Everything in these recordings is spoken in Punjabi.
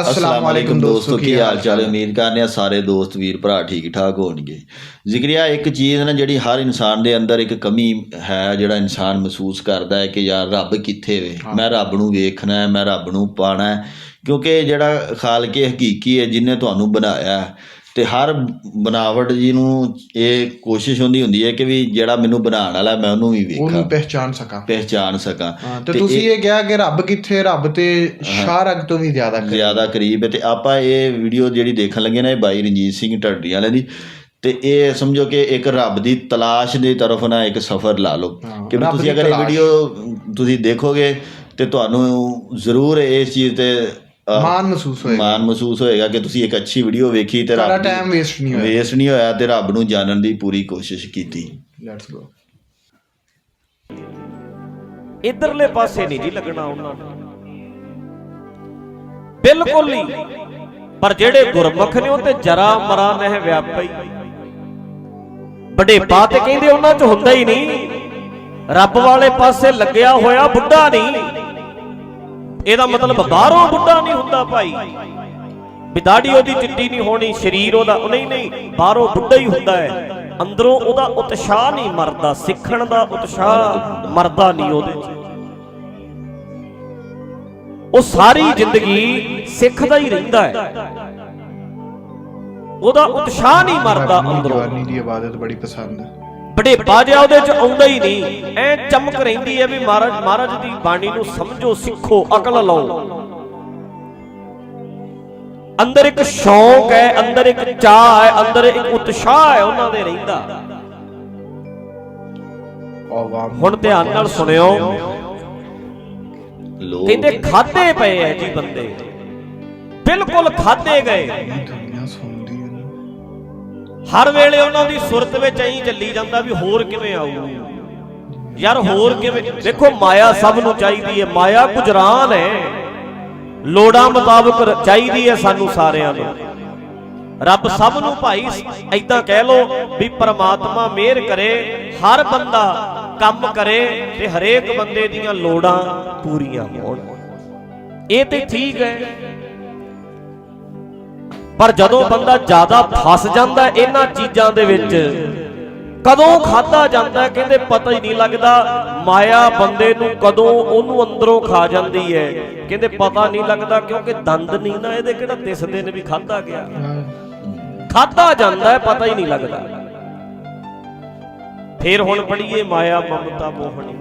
ਅਸਲਾਮ ਵਾਲੇਕੁਮ ਦੋਸਤੋ ਕੀ ਹਾਲ ਚਾਲ? ਹੈ ਉਮੀਦ ਕਰਨੇ ਆ ਸਾਰੇ ਦੋਸਤ ਵੀਰ ਭਰਾ ਠੀਕ ਠਾਕ ਹੋਣਗੇ ਜ਼ਿਕਰਿਆ ਇੱਕ ਚੀਜ਼ ਨਾ ਜਿਹੜੀ ਹਰ ਇਨਸਾਨ ਦੇ ਅੰਦਰ ਇੱਕ ਕਮੀ ਹੈ ਜਿਹੜਾ ਇਨਸਾਨ ਮਹਿਸੂਸ ਕਰਦਾ ਹੈ ਕਿ ਯਾਰ ਰੱਬ ਕਿੱਥੇ ਵੇ? ਮੈਂ ਰੱਬ ਨੂੰ ਵੇਖਣਾ ਹੈ ਮੈਂ ਰੱਬ ਨੂੰ ਪਾਣਾ ਹੈ ਕਿਉਂਕਿ ਜਿਹੜਾ ਖਾਲਕੇ ਹਕੀਕੀ ਹੈ ਜਿਨੇ ਤੁਹਾਨੂੰ ਬਣਾਇਆ ਹੈ ਤੇ ਹਰ ਬਨਾਵਟ ਜੀ ਨੂੰ ਇਹ ਕੋਸ਼ਿਸ਼ ਹੁੰਦੀ ਹੁੰਦੀ ਹੈ ਕਿ ਵੀ ਜਿਹੜਾ ਮੈਨੂੰ ਬਣਾਉਣ ਵਾਲਾ ਮੈਂ ਉਹਨੂੰ ਵੀ ਵੇਖਾਂ। ਉਹਨੂੰ ਪਹਿਚਾਨ ਸਕਾਂ। ਪਹਿਚਾਨ ਸਕਾਂ। ਤੇ ਤੁਸੀਂ ਇਹ ਕਿਹਾ ਕਿ ਰੱਬ ਕਿੱਥੇ ਰੱਬ ਤੇ ਸ਼ਾਹਰਗ ਤੋਂ ਵੀ ਜ਼ਿਆਦਾ ਕਰੀਬ। ਜ਼ਿਆਦਾ ਕਰੀਬ ਹੈ ਤੇ ਆਪਾਂ ਇਹ ਵੀਡੀਓ ਜਿਹੜੀ ਦੇਖਣ ਲੱਗੇ ਨਾ ਇਹ ਬਾਈ ਰਣਜੀਤ ਸਿੰਘ ਢੱਡੀ ਵਾਲੇ ਦੀ। ਤੇ ਇਹ ਸਮਝੋ ਕਿ ਇੱਕ ਰੱਬ ਦੀ ਤਲਾਸ਼ ਦੀ ਤਰਫ ਨਾ ਇੱਕ ਸਫ਼ਰ ਲਾ ਲਓ। ਕਿ ਤੁਸੀਂ ਅਗਰ ਇਹ। ਵੀਡੀਓ ਤੁਸੀਂ ਦੇਖੋਗੇ ਤੇ ਤੁਹਾਨੂੰ ਜ਼ਰੂਰ ਇਸ ਚੀਜ਼ ਤੇ ਮਾਣ ਮਹਿਸੂਸ ਹੋਏਗਾ। ਮਾਣ ਮਹਿਸੂਸ ਹੋਏਗਾ ਕਿ ਤੁਸੀਂ ਇੱਕ ਅੱਛੀ ਵੀਡੀਓ ਵੇਖੀ ਤੇ ਰੱਬ ਦੀ- ਟਾਈਮ ਵੇਸਟ ਨਹੀਂ ਹੋਇਆ। ਵੇਸਟ ਨਹੀਂ ਹੋਇਆ ਤੇ ਰੱਬ ਨੂੰ ਜਾਣਨ ਦੀ ਪੂਰੀ ਕੋਸ਼ਿਸ਼ ਕੀਤੀ। ਲੈਟਸ ਗੋ ਇਧਰਲੇ ਪਾਸੇ ਨਹੀਂ ਜੀ ਲੱਗਣਾ ਉਹਨਾਂ ਨੂੰ। ਬਿਲਕੁਲ ਨਹੀਂ। ਪਰ ਜਿਹੜੇ ਗੁਰਮੁਖ ਨੇ ਉਹ ਤੇ ਜਰਾ ਮਰਾ ਨਹਿ ਵਿਆਪਈ। ਵੱਡੇ ਤੇ ਕਹਿੰਦੇ ਉਹਨਾਂ 'ਚ ਹੁੰਦਾ ਹੀ ਨਹੀਂ। ਰੱਬ ਵਾਲੇ ਪਾਸੇ ਲੱਗਿਆ ਹੋਇਆ ਬੁੱਢਾ ਨਹੀਂ। ਇਹਦਾ ਮਤਲਬ ਬਾਹਰੋਂ ਬੁੱਢਾ ਨਹੀਂ ਹੁੰਦਾ ਭਾਈ। ਵੀ ਦਾੜੀ ਉਹਦੀ ਚਿੱਟੀ ਨਹੀਂ ਹੋਣੀ ਸਰੀਰ ਉਹਦਾ ਉਹ ਨਹੀਂ ਨਹੀਂ ਬਾਹਰੋਂ ਬੁੱਢਾ ਹੀ ਹੁੰਦਾ ਹੈ। ਅੰਦਰੋਂ ਉਹਦਾ ਉਤਸ਼ਾਹ ਨਹੀਂ ਮਰਦਾ ਸਿੱਖਣ ਦਾ ਉਤਸ਼ਾਹ ਮਰਦਾ ਨਹੀਂ ਉਹਦੇ 'ਚ। ਉਹ ਸਾਰੀ ਜ਼ਿੰਦਗੀ ਸਿੱਖਦਾ ਹੀ ਰਹਿੰਦਾ ਹੈ। ਉਹਦਾ ਉਤਸ਼ਾਹ ਨਹੀਂ ਮਰਦਾ ਅੰਦਰੋਂ। ਦੀ ਇਬਾਦਤ ਬੜੀ ਪਸੰਦ ਹੈ। ਬੜੇ ਬਾਜਿਆ ਉਹਦੇ ਚ ਆਉਂਦਾ ਹੀ ਨਹੀਂ। ਐ ਚਮਕ ਰਹਿੰਦੀ ਹੈ ਵੀ ਮਹਾਰਾਜ ਮਹਾਰਾਜ ਦੀ ਬਾਣੀ ਨੂੰ ਸਮਝੋ, ਸਿੱਖੋ, ਅਕਲ ਲਾਓ। ਅੰਦਰ ਇੱਕ ਸ਼ੌਂਕ ਹੈ, ਅੰਦਰ ਇੱਕ ਚਾਹ ਹੈ, ਅੰਦਰ ਇੱਕ ਉਤਸ਼ਾਹ ਹੈ ਉਹਨਾਂ ਦੇ ਰਹਿੰਦਾ। ਹੁਣ ਧਿਆਨ ਨਾਲ ਸੁਣਿਓ। ਕਹਿੰਦੇ ਖਾਦੇ ਪਏ ਐ ਜੀ ਬੰਦੇ। ਬਿਲਕੁਲ ਖਾਦੇ ਗਏ। ਹਰ ਵੇਲੇ ਉਹਨਾਂ ਦੀ ਸੁਰਤ ਵਿੱਚ ਐਂ ਚੱਲੀ ਜਾਂਦਾ ਵੀ ਹੋਰ ਕਿਵੇਂ ਆਊ? ਯਾਰ ਹੋਰ ਕਿਵੇਂ? ਦੇਖੋ ਮਾਇਆ ਸਭ ਨੂੰ ਚਾਹੀਦੀ ਹੈ। ਮਾਇਆ ਗੁਜਰਾਨ ਹੈ। ਲੋੜਾਂ ਮੁਤਾਬਕ ਚਾਹੀਦੀ ਹੈ ਸਾਨੂੰ ਸਾਰਿਆਂ ਨੂੰ। ਰੱਬ ਸਭ ਨੂੰ ਭਾਈ ਐਦਾਂ ਕਹਿ ਲੋ ਵੀ ਪਰਮਾਤਮਾ ਮਿਹਰ ਕਰੇ, ਹਰ ਬੰਦਾ ਕੰਮ ਕਰੇ ਤੇ ਹਰੇਕ ਬੰਦੇ ਦੀਆਂ ਲੋੜਾਂ ਪੂਰੀਆਂ ਹੋਣ। ਇਹ ਤੇ ਠੀਕ ਹੈ। ਪਰ ਜਦੋਂ ਬੰਦਾ ਜ਼ਿਆਦਾ ਫਸ ਜਾਂਦਾ ਇਹਨਾਂ ਚੀਜ਼ਾਂ ਦੇ ਵਿੱਚ, ਕਦੋਂ ਖਾਦਾ ਜਾਂਦਾ ਕਹਿੰਦੇ ਪਤਾ ਹੀ ਨਹੀਂ ਲੱਗਦਾ, ਮਾਇਆ ਬੰਦੇ ਨੂੰ ਕਦੋਂ ਉਹਨੂੰ ਅੰਦਰੋਂ ਖਾ ਜਾਂਦੀ ਹੈ। ਕਹਿੰਦੇ ਪਤਾ ਨਹੀਂ ਲੱਗਦਾ ਕਿਉਂਕਿ ਦੰਦ ਨਹੀਂ ਨਾ ਇਹਦੇ ਕਿਹੜਾ ਦਿਸਦੇ ਨੇ ਵੀ ਖਾਦਾ ਗਿਆ। ਖਾਦਾ ਜਾਂਦਾ ਹੈ, ਪਤਾ ਹੀ ਨਹੀਂ ਲੱਗਦਾ। ਫਿਰ ਹੁਣ ਪੜੀਏ ਮਾਇਆ ਮਮਤਾ ਮੋਹਣੀ।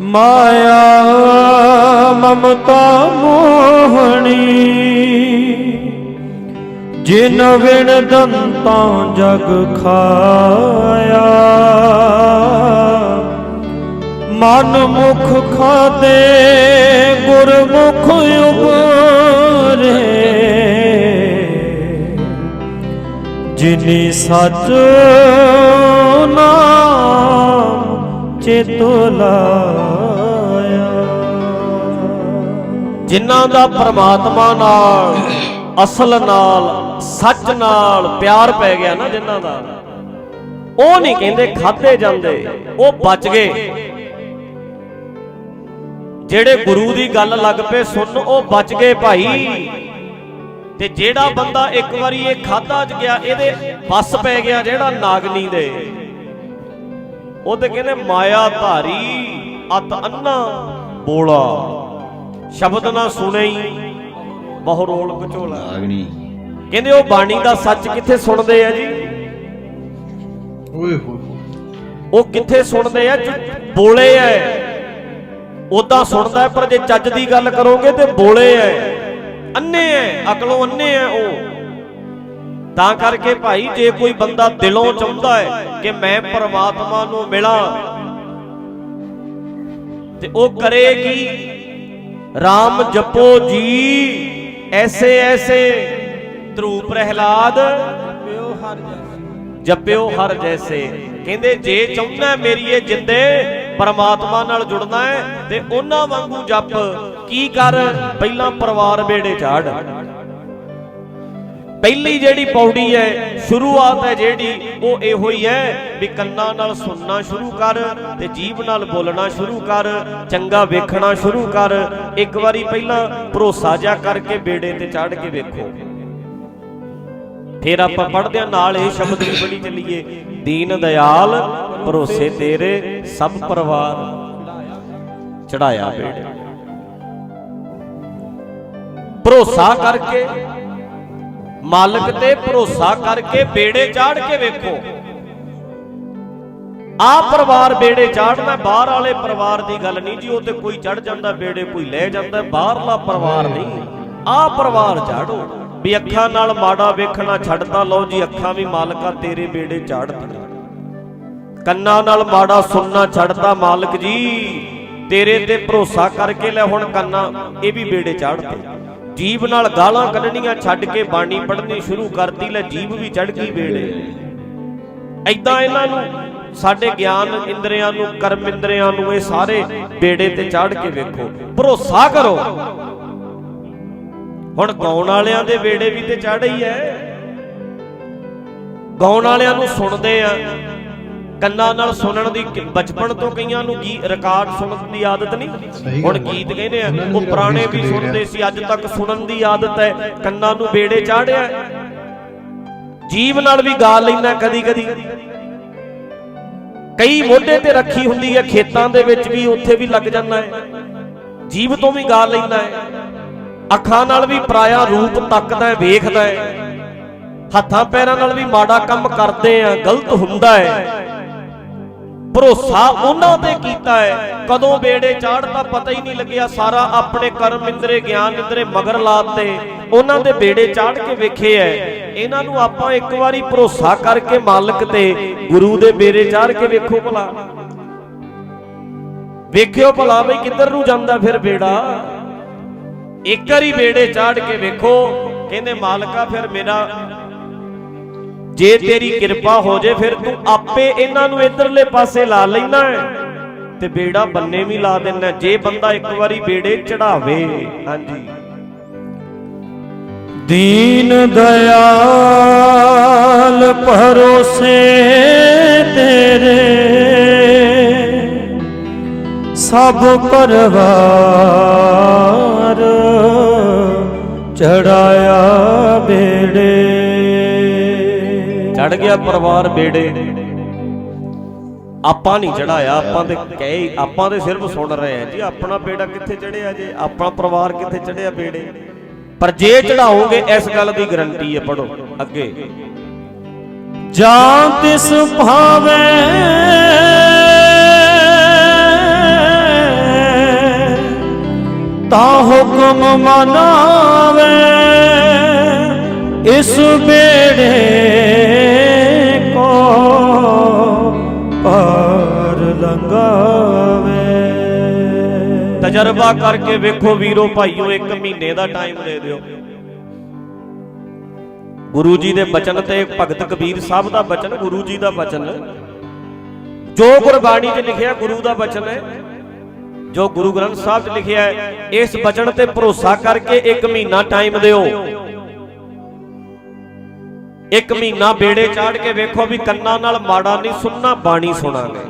ਮਾਇਆ ਮਮਤਾ ਮੋਹਣੀ। ਜਿਨ ਵਿਣ ਦੰਤਾਂ ਜਗ ਖਾਇਆ। ਮਨ ਮੁਖ ਖਾਦੇ ਗੁਰਮੁਖ ਉਪਰੇ। ਜਿਨੀ ਸਚ ਨਾਮ ਚੇਤੋ ਲਾਇਆ। ਜਿਨ੍ਹਾਂ ਦਾ ਪ੍ਰਮਾਤਮਾ ਨਾਲ ਅਸਲ ਨਾਲ ਸੱਚ ਨਾਲ ਪਿਆਰ ਪੈ ਗਿਆ ਨਾ ਜਿਨ੍ਹਾਂ ਦਾ। ਉਹ ਨਹੀਂ ਕਹਿੰਦੇ ਖਾਦੇ ਜਾਂਦੇ, ਉਹ ਬਚ ਗਏ। ਜਿਹੜੇ ਗੁਰੂ ਦੀ ਗੱਲ ਲੱਗ ਪਏ, ਸੁਣ, ਉਹ ਬਚ ਗਏ ਭਾਈ। ਤੇ ਜਿਹੜਾ ਬੰਦਾ ਇੱਕ ਵਾਰੀ ਇਹ ਖਾਦਾ ਚ ਗਿਆ, ਇਹਦੇ ਬਸ ਪੈ ਗਿਆ ਜਿਹੜਾ ਨਾਗਨੀ ਦੇ। ਉਹ ਤੇ ਕਹਿੰਦੇ ਮਾਇਆ ਧਾਰੀ ਅਤ ਅੰਨਾ, ਬੋਲਾ। ਸ਼ਬਦ ਨਾ ਸੁਣਈ, ਬਹੁ ਰੋਲ ਕਚੋਲਾ ਆਗਣੀ ਕਹਿੰਦੇ ਉਹ ਬਾਣੀ ਦਾ ਸੱਚ ਕਿੱਥੇ ਸੁਣਦੇ ਆ ਜੀ? ਓਏ ਹੋਏ ਉਹ ਕਿੱਥੇ ਸੁਣਦੇ ਆ? ਬੋਲੇ ਐ ਉਦਾਂ ਸੁਣਦਾ ਪਰ ਜੇ ਚੱਜ ਦੀ ਗੱਲ ਕਰੋਗੇ ਤੇ ਬੋਲੇ ਐ ਅੰਨੇ ਐ ਅਕਲੋਂ ਅੰਨੇ ਐ ਉਹ। ਤਾਂ ਕਰਕੇ ਭਾਈ ਜੇ ਕੋਈ ਬੰਦਾ ਦਿਲੋਂ ਚਾਹੁੰਦਾ ਹੈ ਕਿ ਮੈਂ ਪਰਮਾਤਮਾ ਨੂੰ ਮਿਲਾਂ ਤੇ ਉਹ ਕਰੇਗੀ RAM ਜਪੋ ਜੀ ਐਸੇ ਐਸੇ। ਧਰੂ ਪ੍ਰਹਿਲਾਦ ਜਪਿਓ ਹਰ ਜੈਸੇ ਕਹਿੰਦੇ ਜੇ ਚਾਹੁੰਦਾ ਮੇਰੀ ਇਹ ਜਿੰਦੇ ਪਰਮਾਤਮਾ ਨਾਲ ਜੁੜਨਾ ਹੈ ਤੇ ਉਹਨਾਂ ਵਾਂਗੂ ਜਪ ਕੀ ਕਰ ਪਹਿਲਾਂ ਪਰਿਵਾਰ ਬੇੜੇ ਝਾੜ ਪਹਿਲੀ ਜਿਹੜੀ ਪੌੜੀ ਹੈ ਸ਼ੁਰੂਆਤ ਹੈ ਜਿਹੜੀ ਉਹ ਇਹੋ ਹੀ ਹੈ ਵੀ ਕੰਨਾਂ ਨਾਲ ਸੁਣਨਾ ਸ਼ੁਰੂ ਕਰ ਤੇ ਜੀਭ ਨਾਲ ਬੋਲਣਾ ਸ਼ੁਰੂ ਕਰ ਚੰਗਾ ਵੇਖਣਾ ਸ਼ੁਰੂ ਕਰ ਇੱਕ ਵਾਰੀ ਪਹਿਲਾਂ ਭਰੋਸਾ ਜਾ ਕਰਕੇ ਬੇੜੇ ਤੇ ਚੜ੍ਹ ਕੇ ਵੇਖੋ ਫਿਰ ਆਪਾਂ ਪੜ੍ਹਦੇ ਹਾਂ ਨਾਲ ਇਹ ਸ਼ਬਦ ਵੀ ਬਣੀ ਚੱਲੀਏ, ਦੀਨ ਦਇਆਲ ਭਰੋਸੇ ਤੇਰੇ, ਸਭ ਪਰਿਵਾਰ ਚੜਾਇਆ ਬੇੜੇ। ਭਰੋਸਾ ਕਰਕੇ, ਮਾਲਕ ਤੇ ਭਰੋਸਾ ਕਰਕੇ ਬੇੜੇ ਚਾੜ ਕੇ ਵੇਖੋ। ਆ ਪਰਿਵਾਰ ਬੇੜੇ ਚਾੜਦਾ ਬਾਹਰ ਵਾਲੇ ਪਰਿਵਾਰ ਦੀ ਗੱਲ ਨਹੀਂ ਜੀ, ਉਹ ਤੇ ਕੋਈ ਚੜ ਜਾਂਦਾ, ਬੇੜੇ ਕੋਈ ਲੈ ਜਾਂਦਾ, ਬਾਹਰਲਾ ਪਰਿਵਾਰ ਨਹੀਂ। ਆ ਪਰਿਵਾਰ ਚਾੜੋ। ਵੀ ਅੱਖਾਂ ਨਾਲ ਮਾੜਾ ਵੇਖਣਾ ਛੱਡਤਾ, ਲਓ ਜੀ ਅੱਖਾਂ ਵੀ ਮਾਲਕਾ ਤੇਰੇ ਬੇੜੇ ਚਾੜਦੀਆਂ ਕੰਨਾਂ ਨਾਲ ਮਾੜਾ ਸੁਣਨਾ ਛੱਡਤਾ ਮਾਲਕ ਜੀ, ਤੇਰੇ ਤੇ ਭਰੋਸਾ ਕਰਕੇ ਲੈ ਹੁਣ ਕੰਨਾਂ, ਇਹ ਵੀ ਬੇੜੇ ਚਾੜਦੇ ਜੀਬ ਨਾਲ ਗਾਲਾਂ ਕੱਢਣੀਆਂ ਛੱਡ ਕੇ ਬਾਣੀ ਪੜ੍ਹਨੀ ਸ਼ੁਰੂ ਕਰਤੀ, ਲੈ ਜੀਬ ਵੀ ਚੜ ਗਈ ਬੇੜੇ। ਐਦਾਂ ਇਹਨਾਂ ਨੂੰ, ਸਾਡੇ ਗਿਆਨ ਇੰਦਰੀਆਂ ਨੂੰ, ਕਰਮ ਇੰਦਰੀਆਂ ਨੂੰ ਇਹ ਸਾਰੇ ਬੇੜੇ ਤੇ ਚੜ ਕੇ ਵੇਖੋ। ਭਰੋਸਾ ਕਰੋ। ਹੁਣ ਗਾਉਣ ਵਾਲਿਆਂ ਦੇ ਬੇੜੇ ਵੀ ਤੇ ਚੜ ਹੀ ਐ। ਗਾਉਣ ਵਾਲਿਆਂ ਨੂੰ ਸੁਣਦੇ ਆ। ਕੰਨਾਂ ਨਾਲ ਸੁਣਨ ਦੀ ਬਚਪਨ ਤੋਂ ਕਈਆਂ ਨੂੰ ਗੀ ਰਿਕਾਰਡ ਸੁਣਨ ਦੀ ਆਦਤ ਨਹੀਂ। ਹੁਣ ਹੈ। ਗੀਤ ਕਹਿੰਦੇ ਆ ਉਹ ਪੁਰਾਣੇ ਵੀ। ਸੁਣਦੇ ਸੀ ਅੱਜ ਤੱਕ ਸੁਣਨ ਦੀ ਆਦਤ ਹੈ ਕੰਨਾਂ ਨੂੰ ਬੇੜੇ ਚਾੜਿਆ ਜੀਵ ਨਾਲ ਵੀ ਗਾ ਲੈਂਦਾ ਕਦੀ ਕਦੀ ਕਈ ਮੋਢੇ ਤੇ ਰੱਖੀ ਹੁੰਦੀ ਹੈ ਖੇਤਾਂ ਦੇ ਵਿੱਚ ਵੀ ਉੱਥੇ ਵੀ ਲੱਗ ਜਾਂਦਾ ਹੈ ਜੀਵ ਤੋਂ ਵੀ ਗਾ ਲੈਂਦਾ ਹੈ ਅੱਖਾਂ ਨਾਲ ਵੀ ਪਰਾਇਆ ਰੂਪ ਤੱਕਦਾ ਵੇਖਦਾ ਹੈ। ਹੱਥਾਂ ਪੈਰਾਂ ਨਾਲ ਵੀ ਮਾੜਾ ਕੰਮ ਕਰਦੇ ਆ, ਗਲਤ ਹੁੰਦਾ ਹੈ। ਭਰੋਸਾ ਉਹਨਾਂ ਤੇ ਕੀਤਾ ਹੈ। ਕਦੋਂ ਬੇੜੇ ਚਾੜਦਾ ਪਤਾ ਹੀ ਨਹੀਂ ਲੱਗਿਆ, ਸਾਰਾ ਆਪਣੇ ਕਰਮ ਇੰਦਰੇ, ਗਿਆਨ ਇੰਦਰੇ ਮਗਰ ਲਾਤੇ ਉਹਨਾਂ ਦੇ ਬੇੜੇ ਚਾੜ ਕੇ ਵੇਖੇ ਐ ਇਹਨਾਂ ਨੂੰ ਆਪਾਂ ਇੱਕ ਵਾਰੀ ਭਰੋਸਾ ਕਰਕੇ ਮਾਲਕ ਤੇ ਗੁਰੂ ਦੇ ਬੇੜੇ ਚਾੜ ਕੇ ਵੇਖੋ ਭਲਾ। ਵੇਖਿਓ ਭਲਾ ਬਈ ਕਿੱਧਰ ਨੂੰ ਜਾਂਦਾ ਫਿਰ ਬੇੜਾ। ਇੱਕ ਵਾਰੀ ਬੇੜੇ ਚਾੜ ਕੇ ਵੇਖੋ, ਕਹਿੰਦੇ, ਮਾਲਕਾ, ਫਿਰ ਮੇਰਾ ਜੇ ਤੇਰੀ ਕਿਰਪਾ ਹੋ ਜੇ, ਫਿਰ ਤੂੰ ਆਪੇ ਇਹਨਾਂ ਨੂੰ ਇਧਰਲੇ ਪਾਸੇ ਲਾ ਲੈਣਾ ਤੇ ਬੇੜਾ ਬੰਨੇ ਵੀ ਲਾ ਦੇਣਾ ਜੇ ਬੰਦਾ ਇੱਕ ਵਾਰੀ ਬੇੜੇ ਚੜਾਵੇ ਹਾਂਜੀ। ਦੀਨ ਦਇਆਲ ਭਰੋਸੇ ਤੇਰੇ, ਸਭ ਪਰਵਾਰ ਚੜਾਇਆ ਬੇੜੇ। ਚੜ ਗਿਆ ਪਰਿਵਾਰ ਬੇੜੇ। ਆਪਾਂ ਨਹੀਂ ਚੜਾਇਆ ਆਪਾਂ ਤੇ ਕਹੇ ਆਪਾਂ ਤੇ ਸਿਰਫ ਸੁਣ ਰਹੇ ਆ ਜੀ ਆਪਣਾ ਬੇੜਾ ਕਿੱਥੇ ਚੜਿਆ ਜੇ? ਆਪਣਾ ਪਰਿਵਾਰ ਕਿੱਥੇ ਚੜਿਆ ਬੇੜੇ? ਪਰ ਜੇ ਚੜਾਓਗੇ ਇਸ ਗੱਲ ਦੀ ਗਰੰਟੀ ਹੈ ਪੜੋ ਅੱਗੇ। ਜਾਂ ਤਿਸ ਭਾਵੇ ਤਾ ਹੁਕਮ ਮਨਾਵੇ ਇਸ ਬੇੜੇ ਕੋ ਪਾਰ ਲੰਗਾਵੇ ਤਜਰਬਾ ਕਰਕੇ ਵੇਖੋ ਵੀਰੋ ਭਾਈਓ, ਇੱਕ ਮਹੀਨੇ ਦਾ ਟਾਈਮ ਦੇ ਦਿਓ। ਗੁਰੂ ਜੀ ਦੇ ਬਚਨ ਤੇ ਭਗਤ ਕਬੀਰ ਸਾਹਿਬ ਦਾ ਬਚਨ, ਗੁਰੂ ਜੀ ਦਾ ਬਚਨ। ਜੋ ਗੁਰਬਾਣੀ 'ਚ ਲਿਖਿਆ ਗੁਰੂ ਦਾ ਬਚਨ ਹੈ ਜੋ ਗੁਰੂ ਗ੍ਰੰਥ ਸਾਹਿਬ 'ਚ ਲਿਖਿਆ ਹੈ, ਇਸ ਬਚਨ ਤੇ ਭਰੋਸਾ ਕਰਕੇ ਇੱਕ ਮਹੀਨਾ ਟਾਈਮ ਦਿਓ। ਇੱਕ ਮਹੀਨਾ ਬੇੜੇ ਚਾੜ ਕੇ ਵੇਖੋ ਵੀ ਕੰਨਾਂ ਨਾਲ ਮਾੜਾ ਨਹੀਂ ਸੁਣਨਾ, ਬਾਣੀ ਸੁਣਾਂਗੇ।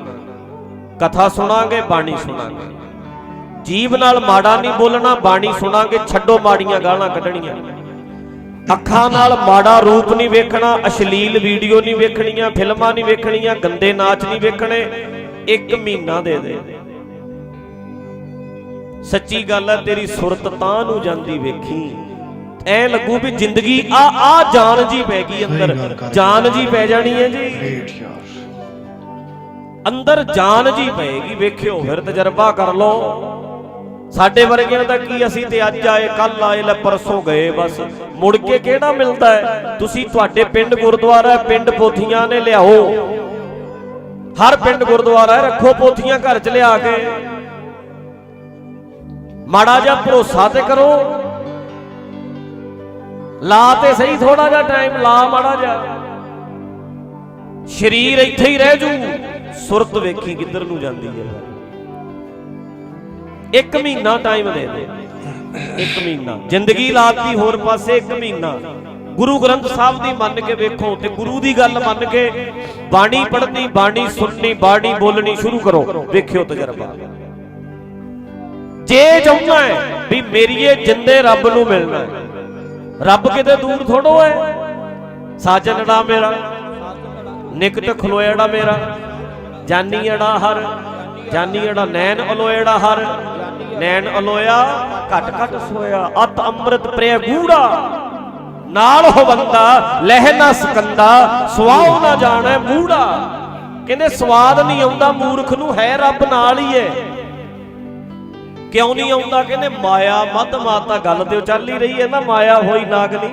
ਕਥਾ ਸੁਣਾਂਗੇ, ਬਾਣੀ ਸੁਣਾਂਗੇ। ਜੀਵ ਨਾਲ ਮਾੜਾ ਨਹੀਂ ਬੋਲਣਾ, ਬਾਣੀ ਸੁਣਾਂਗੇ, ਛੱਡੋ ਮਾੜੀਆਂ ਗਾਲਾਂ ਕੱਢਣੀਆਂ। ਅੱਖਾਂ ਨਾਲ ਮਾੜਾ ਰੂਪ ਨਹੀਂ ਵੇਖਣਾ, ਅਸ਼ਲੀਲ ਵੀਡੀਓ ਨਹੀਂ ਵੇਖਣੀਆਂ, ਫਿਲਮਾਂ ਨਹੀਂ ਵੇਖਣੀਆਂ, ਗੰਦੇ ਨਾਚ ਨਹੀਂ ਵੇਖਣੇ, ਇੱਕ ਮਹੀਨਾ ਦੇ ਦੇ। ਸੱਚੀ ਗੱਲ ਹੈ ਤੇਰੀ ਸੁਰਤ ਤਾਂ ਨੂੰ ਜਾਂਦੀ ਵੇਖੀ। ਐ ਲੱਗੂ ਵੀ ਜ਼ਿੰਦਗੀ ਆ ਆ ਜਾਨ ਜੀ ਪੈ ਗਈ ਅੰਦਰ। ਜਾਨ ਜੀ ਪੈ ਜਾਣੀ ਹੈ ਜੀ। ਅੰਦਰ ਜਾਨ ਜੀ ਪਏਗੀ ਵੇਖਿਓ ਫਿਰ ਤਜਰਬਾ ਕਰ ਲਓ। ਸਾਡੇ ਵਰਗਿਆਂ ਦਾ ਕੀ ਅਸੀਂ ਤੇ ਅੱਜ ਆਏ ਕੱਲ ਆਏ ਲੈ ਪਰਸੋਂ ਗਏ ਬਸ। ਮੁੜ ਕੇ ਕਿਹੜਾ ਮਿਲਦਾ ਹੈ? ਤੁਸੀਂ ਤੁਹਾਡੇ ਪਿੰਡ ਗੁਰਦੁਆਰਾ ਹੈ ਪਿੰਡ ਪੋਥੀਆਂ ਨੇ ਲਿਆਓ। ਹਰ ਪਿੰਡ ਗੁਰਦੁਆਰਾ ਹੈ ਰੱਖੋ ਪੋਥੀਆਂ ਘਰ ਚ ਲਿਆ ਕੇ। ਮਾੜਾ ਜਿਹਾ ਭਰੋਸਾ ਤੇ ਕਰੋ। ਲਾ ਤੇ ਸਹੀ ਥੋੜਾ ਜਿਹਾ ਟਾਈਮ ਲਾ ਮਾੜਾ ਜਿਹਾ। ਸਰੀਰ ਇੱਥੇ ਹੀ ਰਹਿ ਜੂ, ਸੁਰਤ ਵੇਖੀ ਕਿੱਧਰ ਨੂੰ ਜਾਂਦੀ ਹੈ। ਇੱਕ ਮਹੀਨਾ ਟਾਈਮ ਦੇ ਦੇ। ਇੱਕ ਮਹੀਨਾ। ਜ਼ਿੰਦਗੀ ਲਾਤੀ ਹੋਰ ਪਾਸੇ ਇੱਕ ਮਹੀਨਾ। ਗੁਰੂ ਗ੍ਰੰਥ ਸਾਹਿਬ ਦੀ ਮੰਨ ਕੇ ਵੇਖੋ ਤੇ ਗੁਰੂ ਦੀ ਗੱਲ ਮੰਨ ਕੇ ਬਾਣੀ ਪੜ੍ਹਨੀ, ਬਾਣੀ ਸੁਣਨੀ, ਬਾਣੀ ਬੋਲਣੀ ਸ਼ੁਰੂ ਕਰੋ। ਵੇਖਿਓ ਤਜਰਬਾ। ਜੇ ਚਾਹੁੰਦਾ ਹੈ ਵੀ ਮੇਰੀਏ ਜਿੰਦੇ ਰੱਬ ਨੂੰ ਮਿਲਣਾ ਹੈ। ਰੱਬ ਕਿਤੇ ਦੂਰ ਥੋੜੋ ਹੈ? ਸਾਜਣੜਾ ਮੇਰਾ ਨਿਕਟ ਖਲੋਇੜਾ ਮੇਰਾ ਜਾਨੀੜਾ ਹਰ ਜਾਨੀੜਾ ਨੈਣ ਅਲੋਇੜਾ ਹਰ, ਨੈਣ ਅਲੋਇਆ ਘਟ ਘਟ ਸੋਇਆ, ਅਤ ਅੰਮ੍ਰਿਤ ਪ੍ਰੇ ਗੂੜਾ। ਨਾਲ ਹੋ ਲਹਿ ਨਾ ਸਕੰਦਾ, ਸਵਾਉ ਨਾ ਜਾਣੈ ਮੂੜਾ। ਕਹਿੰਦੇ ਸਵਾਦ ਨਹੀਂ ਆਉਂਦਾ, ਮੂਰਖ ਨੂੰ ਹੈ ਰੱਬ ਨਾਲ ਹੀ ਹੈ ਕਿਉਂ ਨਹੀਂ ਆਉਂਦਾ? ਕਹਿੰਦੇ ਮਾਇਆ ਮਤ ਮਾਤਾ ਗੱਲ ਤੇ ਉਹ ਚੱਲ ਹੀ ਰਹੀ ਹੈ ਨਾ, ਮਾਇਆ ਹੋਈ ਨਾਗਲੀ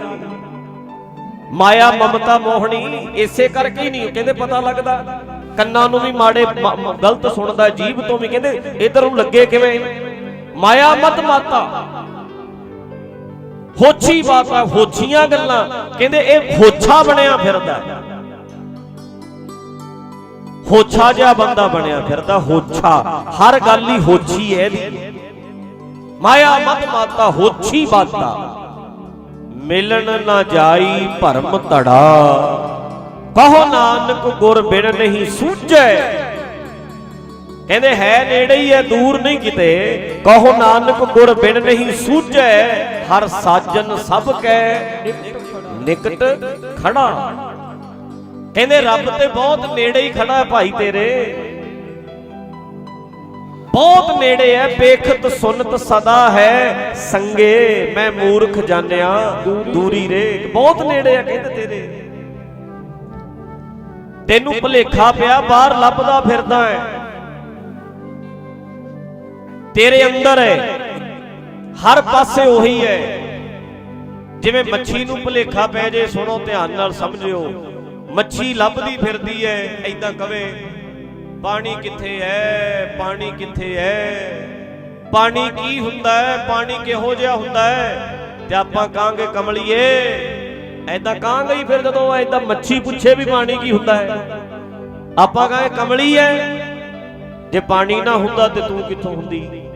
ਮਾਇਆ ਮਮਤਾ ਮੋਹਣੀ, ਇਸੇ ਕਰਕੇ ਹੀ ਨਹੀਂ, ਕਹਿੰਦੇ ਪਤਾ ਲੱਗਦਾ। ਕੰਨਾਂ ਨੂੰ ਵੀ ਮਾੜੇ ਗਲਤ ਸੁਣਦਾ, ਜੀਭ ਤੋਂ ਵੀ ਕਹਿੰਦੇ ਇਧਰ ਨੂੰ ਲੱਗੇ ਕਿਵੇਂ? ਮਾਇਆ ਮਤ ਮਾਤਾ। ਹੋਛੀ ਬਾਤਾਂ, ਹੋਛੀਆਂ ਗੱਲਾਂ, ਕਹਿੰਦੇ ਇਹ ਹੋਛਾ ਬਣਿਆ ਫਿਰਦਾ। ਹੋਛਾ ਜਿਹਾ ਬੰਦਾ ਬਣਿਆ ਫਿਰਦਾ, ਹੋਛਾ। ਹਰ ਗੱਲ ਹੀ ਹੋਛੀ ਹੈ ਇਹਦੀ। ਮਾਇਆ ਮਤ ਮਾਤਾ ਹੋਛੀ ਬਾਤਾ ਮਿਲਣ ਨਾ ਜਾਈ ਭਰਮ ਧੜਾ। ਕਹੋ ਨਾਨਕ ਗੁਰ ਬਿਨ ਨਹੀਂ ਸੂਝੈ। ਕਹਿੰਦੇ ਹੈ ਨੇੜੇ ਹੀ ਹੈ, ਦੂਰ ਨਹੀਂ ਕਿਤੇ। ਕਹੋ ਨਾਨਕ ਗੁਰ ਬਿਨ ਨਹੀਂ ਸੂਝੈ। ਹਰ ਸਾਜਨ ਸਭ ਕੈ ਨਿਕਟ ਖੜਾ। ਕਹਿੰਦੇ ਰੱਬ ਤੇ ਬਹੁਤ ਨੇੜੇ ਹੀ ਖੜਾ ਹੈ ਭਾਈ ਤੇਰੇ। ਬਹੁਤ ਨੇੜੇ ਹੈ ਬੇਖਤ ਸੁਨਤ ਸਦਾ ਹੈ। ਸੰਗੇ ਮੈਂ ਮੂਰਖ ਜਾਣਿਆ ਦੂਰੀ ਰੇ। ਬਹੁਤ ਨੇੜੇ ਹੈ ਕਹਿੰਦੇ ਤੇਰੇ। ਤੈਨੂੰ ਭੁਲੇਖਾ ਪਿਆ ਬਾਹਰ ਲੱਭਦਾ ਫਿਰਦਾ ਹੈ। ਤੇਰੇ ਅੰਦਰ ਹੈ। ਹਰ ਪਾਸੇ ਉਹੀ ਹੈ। ਜਿਵੇਂ ਮੱਛੀ ਨੂੰ ਭੁਲੇਖਾ ਪੈ ਜੇ ਸੁਣੋ ਧਿਆਨ ਨਾਲ ਸਮਝਿਓ। ਮੱਛੀ ਲੱਭਦੀ ਫਿਰਦੀ ਹੈ ਐਦਾਂ ਕਵੇ। ਪਾਣੀ ਕਿੱਥੇ ਹੈ? ਪਾਣੀ ਕਿੱਥੇ ਹੈ? ਪਾਣੀ ਕੀ ਹੁੰਦਾ ਹੈ? ਪਾਣੀ ਕਿਹੋ ਜਿਹਾ ਹੁੰਦਾ ਹੈ? ਤੇ ਆਪਾਂ ਕਹਾਂਗੇ ਕਮਲੀਏ ਐਦਾਂ ਕਹਾਂਗੇ ਹੀ ਫਿਰ ਜਦੋਂ ਐਦਾਂ ਮੱਛੀ ਪੁੱਛੇ ਵੀ ਪਾਣੀ ਕੀ ਹੁੰਦਾ ਹੈ। ਆਪਾਂ ਕਹਾਂਗੇ ਕਮਲੀ ਹੈ। ਜੇ ਪਾਣੀ ਨਾ ਹੁੰਦਾ ਤੇ ਤੂੰ ਕਿੱਥੋਂ ਹੁੰਦੀ?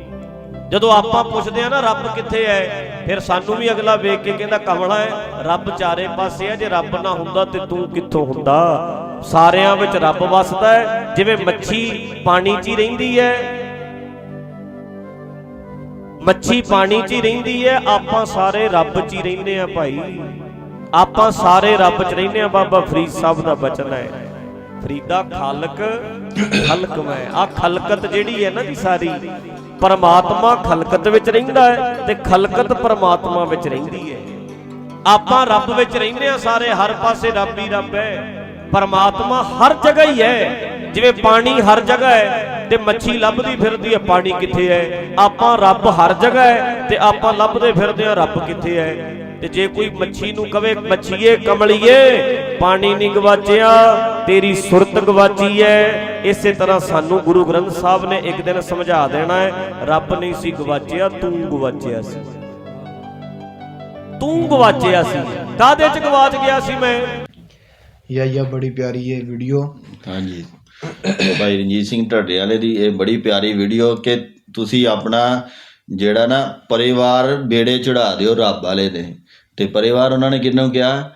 ਜਦੋਂ ਆਪਾਂ ਪੁੱਛਦੇ ਆ ਨਾ ਰੱਬ ਕਿੱਥੇ ਹੈ, ਫਿਰ ਸਾਨੂੰ ਵੀ ਅਗਲਾ ਵੇਖ ਕੇ ਕਹਿੰਦਾ ਕਮਲਾ ਹੈ। ਰੱਬ ਚਾਰੇ ਪਾਸੇ ਹੈ। ਜੇ ਰੱਬ ਨਾ ਹੁੰਦਾ ਤੇ ਤੂੰ ਕਿੱਥੋਂ ਹੁੰਦਾ? ਸਾਰਿਆਂ ਵਿੱਚ ਰੱਬ ਵਸਦਾ ਹੈ, ਜਿਵੇਂ ਮੱਛੀ ਪਾਣੀ 'ਚ ਹੀ ਰਹਿੰਦੀ ਹੈ। ਮੱਛੀ ਪਾਣੀ 'ਚ ਹੀ ਰਹਿੰਦੀ ਹੈ, ਆਪਾਂ ਸਾਰੇ ਰੱਬ 'ਚ ਹੀ ਰਹਿੰਦੇ ਆ ਭਾਈ। ਆਪਾਂ ਸਾਰੇ ਰੱਬ 'ਚ ਰਹਿੰਦੇ ਆ ਬਾਬਾ ਫਰੀਦ ਸਾਹਿਬ ਦਾ ਬਚਨ ਹੈ। ਫਰੀਦਾ ਖਾਲਕ, ਖਲਕ ਮੈਂ। ਆ ਖਲਕਤ ਜਿਹੜੀ ਹੈ ਨਾ ਦੀ ਸਾਰੀ, ਪਰਮਾਤਮਾ ਖਲਕਤ ਵਿੱਚ ਰਹਿੰਦਾ ਹੈ ਤੇ ਖਲਕਤ ਪਰਮਾਤਮਾ ਵਿੱਚ ਰਹਿੰਦੀ ਹੈ। ਆਪਾਂ ਰੱਬ ਵਿੱਚ ਰਹਿੰਦੇ ਆ ਸਾਰੇ, ਹਰ ਪਾਸੇ ਰੱਬ ਹੀ ਰੱਬ ਹੈ। ਪਰਮਾਤਮਾ ਹਰ ਜਗ੍ਹਾ ਹੀ ਹੈ। ਜਿਵੇਂ ਪਾਣੀ ਹਰ ਜਗ੍ਹਾ ਹੈ ਤੇ ਮੱਛੀ ਲੱਭਦੀ ਫਿਰਦੀ ਹੈ, ਪਾਣੀ ਕਿੱਥੇ ਹੈ? ਆਪਾਂ ਰੱਬ ਹਰ ਜਗ੍ਹਾ ਹੈ ਤੇ ਆਪਾਂ ਲੱਭਦੇ ਫਿਰਦੇ ਆ ਰੱਬ ਕਿੱਥੇ ਹੈ? ਤੇ ਜੇ ਕੋਈ ਮੱਛੀ ਨੂੰ ਕਵੇ, ਮੱਛੀਏ, ਕਮਲੀਏ, ਪਾਣੀ ਨਹੀਂ ਗਵਾਚਿਆ, ਤੇਰੀ ਸੁਰਤ ਗਵਾਚੀ ਹੈ। ਇਸੇ ਤਰ੍ਹਾਂ ਸਾਨੂੰ ਗੁਰੂ ਗ੍ਰੰਥ ਸਾਹਿਬ ਨੇ ਇੱਕ ਦਿਨ ਸਮਝਾ ਦੇਣਾ ਹੈ, ਰੱਬ ਨਹੀਂ ਸੀ ਗਵਾਚਿਆ, ਤੂੰ ਗਵਾਚਿਆ ਸੀ। ਤੂੰ ਗਵਾਚਿਆ ਸੀ। ਕਾਦੇ ਚ ਗਵਾਚ ਗਿਆ ਸੀ ਮੈਂ? ਯਾ ਯਾ ਬੜੀ ਪਿਆਰੀ ਇਹ ਵੀਡੀਓ ਹਾਂਜੀ। ਭਾਈ ਰਣਜੀਤ ਸਿੰਘ ਢੱਡੇ ਵਾਲੇ ਦੀ ਇਹ ਬੜੀ ਪਿਆਰੀ ਵੀਡੀਓ ਕਿ ਤੁਸੀਂ ਆਪਣਾ ਜਿਹੜਾ ਨਾ ਪਰਿਵਾਰ ਬੇੜੇ ਚੜਾ ਦਿਓ ਰੱਬ ਵਾਲੇ ਦੇ। ਤੇ ਪਰਿਵਾਰ ਉਹਨਾਂ ਨੇ ਕਿਹਨੂੰ ਕਿਹਾ?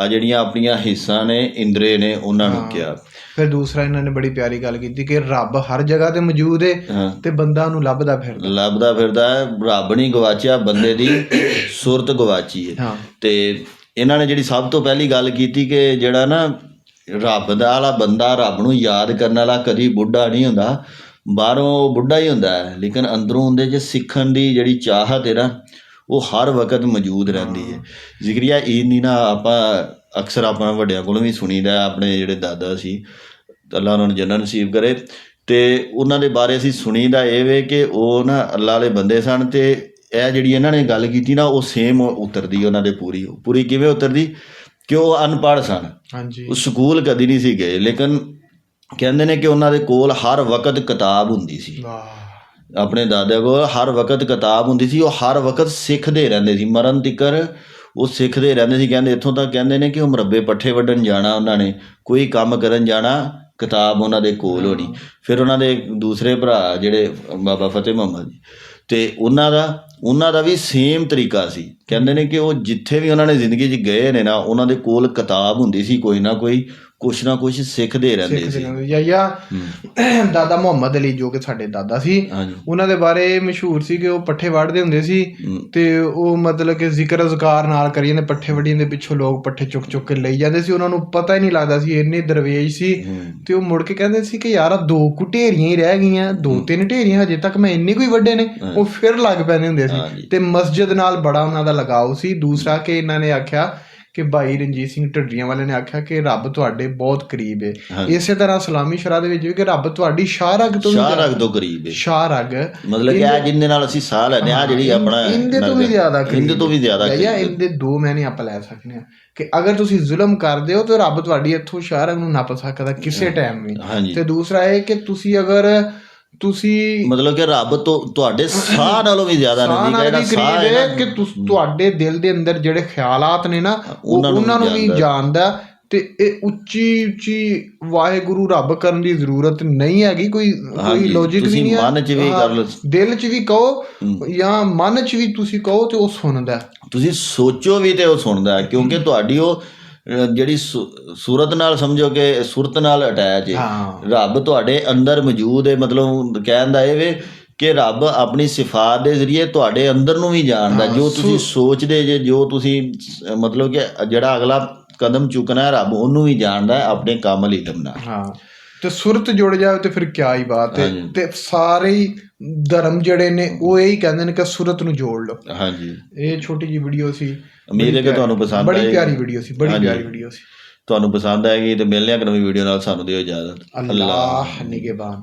ਆ ਜਿਹੜੀਆਂ ਆਪਣੀਆਂ ਹਿੱਸਾਂ ਨੇ ਇੰਦਰੇ ਨੇ ਉਹਨਾਂ ਨੂੰ ਕਿਹਾ। ਫਿਰ ਦੂਸਰਾ ਇਹਨਾਂ ਨੇ ਬੜੀ ਪਿਆਰੀ ਗੱਲ ਕੀਤੀ ਕਿ ਰੱਬ ਹਰ ਜਗ੍ਹਾ ਤੇ ਮੌਜੂਦ ਹੈ ਹਾਂ। ਤੇ ਬੰਦਾ ਉਹਨੂੰ ਲੱਭਦਾ ਫਿਰਦਾ। ਲੱਭਦਾ ਫਿਰਦਾ ਹੈ। ਰੱਬ ਨਹੀਂ ਗਵਾਚਿਆ ਬੰਦੇ ਦੀ ਸੁਰਤ ਗਵਾਚੀ ਹੈ ਹਾਂ। ਤੇ ਇਹਨਾਂ ਨੇ ਜਿਹੜੀ ਸਭ ਤੋਂ ਪਹਿਲੀ ਗੱਲ ਕੀਤੀ ਕਿ ਜਿਹੜਾ ਨਾ ਰੱਬ ਦਾ ਵਾਲਾ ਬੰਦਾ ਰੱਬ ਨੂੰ ਯਾਦ ਕਰਨ ਵਾਲਾ ਕਦੀ ਬੁੱਢਾ ਨਹੀਂ ਹੁੰਦਾ ਬਾਹਰੋਂ ਉਹ ਬੁੱਢਾ ਹੀ ਹੁੰਦਾ ਹੈ ਲੇਕਿਨ ਅੰਦਰੋਂ ਉਹਦੇ 'ਚ ਸਿੱਖਣ ਦੀ ਜਿਹੜੀ ਚਾਹਤ ਹੈ ਨਾ ਉਹ ਹਰ ਵਕਤ ਮੌਜੂਦ ਰਹਿੰਦੀ ਹੈ। ਜ਼ਿਕਰੀਆ ਈਦ ਦੀ ਨਾ ਆਪਾਂ ਅਕਸਰ ਆਪਾਂ ਵੱਡਿਆਂ ਕੋਲੋਂ ਵੀ ਸੁਣੀਦਾ ਆਪਣੇ ਜਿਹੜੇ ਦਾਦਾ ਸੀ ਅੱਲਾ ਉਹਨਾਂ ਨੂੰ ਜੰਨਤ ਨਸੀਬ ਕਰੇ ਤੇ ਉਹਨਾਂ ਦੇ ਬਾਰੇ ਅਸੀਂ ਸੁਣੀਦਾ ਇਹ ਵੇ ਕਿ ਉਹ ਨਾ ਅੱਲਾ ਵਾਲੇ ਬੰਦੇ ਸਨ ਤੇ ਇਹ ਜਿਹੜੀ ਇਹਨਾਂ ਨੇ ਗੱਲ ਕੀਤੀ ਨਾ ਉਹ ਸੇਮ ਉਤਰਦੀ ਉਹਨਾਂ ਦੇ ਪੂਰੀ ਪੂਰੀ ਕਿਵੇਂ ਉਤਰਦੀ? ਕਿ ਉਹ ਅਨਪੜ੍ਹ ਸਨ। ਹਾਂਜੀ। ਉਹ ਸਕੂਲ ਕਦੀ ਨਹੀਂ ਸੀ ਗਏ ਲੇਕਿਨ ਕਹਿੰਦੇ ਨੇ ਕਿ ਉਹਨਾਂ ਦੇ ਕੋਲ ਹਰ ਵਕਤ ਕਿਤਾਬ ਹੁੰਦੀ ਸੀ। ਵਾਹ। ਆਪਣੇ ਦਾਦੇ ਕੋਲ ਹਰ ਵਕਤ ਕਿਤਾਬ ਹੁੰਦੀ ਸੀ ਉਹ ਹਰ ਵਕਤ ਸਿੱਖਦੇ ਰਹਿੰਦੇ ਸੀ। ਮਰਨ ਤਿਕਰ ਉਹ ਸਿੱਖਦੇ ਰਹਿੰਦੇ ਸੀ। ਕਹਿੰਦੇ ਇੱਥੋਂ ਤੱਕ ਕਹਿੰਦੇ ਨੇ ਕਿ ਉਹ ਮਰੱਬੇ ਪੱਠੇ ਵੱਢਣ ਜਾਣਾ ਉਹਨਾਂ ਨੇ ਕੋਈ ਕੰਮ ਕਰਨ ਜਾਣਾ ਕਿਤਾਬ ਉਹਨਾਂ ਦੇ ਕੋਲ ਹੋਣੀ। ਫਿਰ ਉਹਨਾਂ ਦੇ ਦੂਸਰੇ ਭਰਾ ਜਿਹੜੇ ਬਾਬਾ ਫਤਿਹ ਮੁਹੰਮਦ ਜੀ ਤੇ ਉਹਨਾਂ ਦਾ ਉਹਨਾਂ ਦਾ ਵੀ ਸੇਮ ਤਰੀਕਾ ਸੀ। ਕਹਿੰਦੇ ਨੇ ਕਿ ਉਹ ਜਿੱਥੇ ਵੀ ਉਹਨਾਂ ਨੇ ਜ਼ਿੰਦਗੀ 'ਚ ਗਏ ਨੇ ਨਾ, ਉਹਨਾਂ ਦੇ ਕੋਲ ਕਿਤਾਬ ਹੁੰਦੀ ਸੀ ਕੋਈ ਨਾ ਕੋਈ ਕੁਛ ਨਾ ਕੁਛ ਸਿੱਖਦੇ ਰਹਿੰਦੇ ਸੀ। ਜਾਂ ਦਾਦਾ ਮੁਹੰਮਦ ਅਲੀ ਜੋ ਕਿ ਸਾਡੇ ਦਾਦਾ ਸੀ ਉਹਨਾਂ ਦੇ ਬਾਰੇ ਮਸ਼ਹੂਰ ਸੀ ਕਿ ਉਹ ਪੱਠੇ ਵੜਦੇ ਹੁੰਦੇ ਸੀ ਤੇ ਉਹ ਮਤਲਬ ਕਿ ਜ਼ਿਕਰ ਅਜ਼ਕਾਰ ਨਾਲ ਕਰੀ ਜਾਂਦੇ ਪੱਠੇ ਵੜੀਆਂ ਦੇ ਪਿੱਛੋਂ ਲੋਕ ਪੱਠੇ ਚੁੱਕ ਚੁੱਕ ਕੇ ਲਈ ਜਾਂਦੇ ਸੀ। ਉਹਨਾਂ ਨੂੰ ਪਤਾ ਹੀ ਨਹੀਂ ਲੱਗਦਾ ਸੀ ਇੰਨੇ ਦਰਵੇਸ਼ ਸੀ। ਤੇ ਉਹ ਮੁੜ ਕੇ ਕਹਿੰਦੇ ਸੀ ਕਿ ਯਾਰ ਆਹ ਦੋ ਕੁ ਢੇਰੀਆਂ ਹੀ ਰਹਿ ਗਈਆਂ ਦੋ ਤਿੰਨ ਢੇਰੀਆਂ ਹਜੇ ਤੱਕ ਮੈਂ ਇੰਨੇ ਕੋਈ ਵੱਡੇ ਨੇ। ਉਹ ਫਿਰ ਲੱਗ ਪੈਂਦੇ ਹੁੰਦੇ। ਸੀ। ਤੇ ਮਸਜਿਦ ਨਾਲ ਬੜਾ ਉਹਨਾਂ ਦਾ ਲਗਾਓ ਸੀ। ਦੂਸਰਾ ਕਿ ਇਹਨਾਂ ਨੇ ਆਖਿਆ ਕਿ ਭਾਈ ਰਣਜੀਤ ਸਿੰਘ ਢੱਡਰੀਆਂ ਵਾਲੇ ਨੇ ਆਖਿਆ ਕਿ ਰੱਬ ਤੁਹਾਡੇ ਬਹੁਤ ਕਰੀਬ ਹੈ ਹਾਂਜੀ। ਇਸੇ ਤਰ੍ਹਾਂ ਸਲਾਮੀ ਸ਼ਰਾ ਦੇ ਵਿੱਚ ਵੀ ਕਿ ਰੱਬ ਤੁਹਾਡੀ ਸ਼ਾਹ ਰਗ ਤੋਂ ਵੀ ਸ਼ਾਹ ਜ਼ਿਆਦਾ- ਰਗ ਤੋਂ ਕਰੀਬ ਹੈ ਸ਼ਾਹ ਰਗ। ਮਤਲਬ ਕਿ ਆ ਜਿੰਦੇ ਨਾਲ ਅਸੀਂ ਸਾਹ ਲੈਂਦੇ ਆ ਜਿਹੜੀ ਆਪਣਾ ਇੰਦੇ ਤੋਂ ਵੀ ਜ਼ਿਆਦਾ ਇੰਦੇ ਤੋਂ ਵੀ ਜ਼ਿਆਦਾ ਜਾਂ ਕਰੀਬ ਹੈ। ਇੰਦੇ ਦੋ ਮੈਨੇ ਆਪਾਂ ਲੈ ਸਕਦੇ ਹਾਂ। ਕਿ ਅਗਰ ਤੁਸੀਂ ਜ਼ੁਲਮ ਕਰਦੇ ਹੋ ਤਾਂ ਰੱਬ ਤੁਹਾਡੀ ਇੱਥੋਂ ਸ਼ਾਹ ਰਗ ਨੂੰ ਨੱਪ ਸਕਦਾ ਕਿਸੇ ਟਾਈਮ ਵੀ। ਤੇ ਦੂਸਰਾ ਇਹ ਕਿ ਤੁਸੀਂ ਅਗਰ ਤੁਸੀਂ ਮਤਲਬ ਕਿ ਰੱਬ ਤੋਂ ਤੁਹਾਡੇ ਸਾਹ ਨਾਲੋਂ ਵੀ ਜ਼ਿਆਦਾ ਨਜ਼ਦੀਕ ਹੈ ਜਿਹੜਾ ਸਾਹ ਹੈ ਕਿ ਤੁਸ- ਤੁਹਾਡੇ ਦਿਲ ਦੇ ਅੰਦਰ ਜਿਹੜੇ ਖਿਆਲਾਤ ਨੇ ਨਾ ਉਹ ਉਹਨਾਂ ਨੂੰ ਵੀ ਜਾਣਦਾ। ਤੇ ਇਹ ਉੱਚੀ ਉੱਚੀ ਵਾਹਿਗੁਰੂ ਰੱਬ ਕਰਨ ਦੀ ਜ਼ਰੂਰਤ ਨਹੀਂ ਹੈਗੀ ਕੋਈ ਕੋਈ ਲੌਜੀਕ ਵੀ ਤੁਸੀਂ ਨਹੀਂ ਹੈ ਮਨ 'ਚ ਵੀ ਕਰ ਲਓ। ਦਿਲ 'ਚ ਵੀ ਕਹੋ ਜਾਂ ਮਨ 'ਚ ਵੀ ਤੁਸੀਂ ਕਹੋ ਤੇ ਉਹ ਸੁਣਦਾ ਤੁਸੀਂ ਸੋਚੋ ਵੀ ਤੇ ਉਹ ਸੁਣਦਾ ਕਿਉਂਕਿ ਤੁਹਾਡੀ ਉਹ ਜਿਹੜੀ ਸੂਰਤ ਨਾਲ ਸਮਝੋ ਕਿ ਸੁਰਤ ਨਾਲ ਅਟੈਚ ਹੈ। ਰੱਬ ਤੁਹਾਡੇ ਅੰਦਰ ਮੌਜੂਦ ਹੈ ਮਤਲਬ ਕਹਿਣ ਦਾ ਇਹ ਵੇ ਕਿ ਰੱਬ ਆਪਣੀ ਸਿਫਾਤ ਦੇ ਜ਼ਰੀਏ ਤੁਹਾਡੇ ਅੰਦਰ ਨੂੰ ਵੀ ਜਾਣਦਾ। ਜੋ ਤੁਸੀਂ ਸੋਚਦੇ ਜੇ ਜੋ ਤੁਸੀਂ ਮਤਲਬ ਕਿ ਜਿਹੜਾ ਅਗਲਾ ਕਦਮ ਚੁੱਕਣਾ ਹੈ ਰੱਬ ਉਹਨੂੰ ਵੀ ਜਾਣਦਾ ਹੈ ਆਪਣੇ ਕਾਮਲ ਇਲਮ ਨਾਲ। ਹਾਂ। ਤੇ ਸੁਰਤ ਜੁੜ ਜਾਵੇ ਤੇ ਫਿਰ ਕਿਆ ਹੀ ਬਾਤ ਹੈ। ਤੇ ਸਾਰੇ ਹੀ ਧਰਮ ਜਿਹੜੇ ਨੇ ਉਹ ਇਹੀ ਕਹਿੰਦੇ ਨੇ ਕਿ ਸੁਰਤ ਨੂੰ ਜੋੜ ਲਓ। ਹਾਂਜੀ। ਇਹ ਛੋਟੀ ਜੀ ਵੀਡੀਓ ਸੀ। ਉਮੀਦ ਹੈ ਕਿ ਤੁਹਾਨੂੰ ਪਸੰਦ ਬੜੀ ਆਏਗੀ। ਪਿਆਰੀ ਵੀਡੀਓ ਸੀ ਬੜੀ। ਪਿਆਰੀ ਵੀਡੀਓ ਸੀ ਤੁਹਾਨੂੰ ਪਸੰਦ ਆਏਗੀ ਤੇ ਮਿਲਦੇ ਹਾਂ ਇੱਕ ਨਵੀਂ ਵੀਡੀਓ ਨਾਲ ਸਾਨੂੰ ਦਿਓ ਇਜਾਜ਼ਤ ਅੱਲਾਹ ਨਿਗਹਿਬਾਨ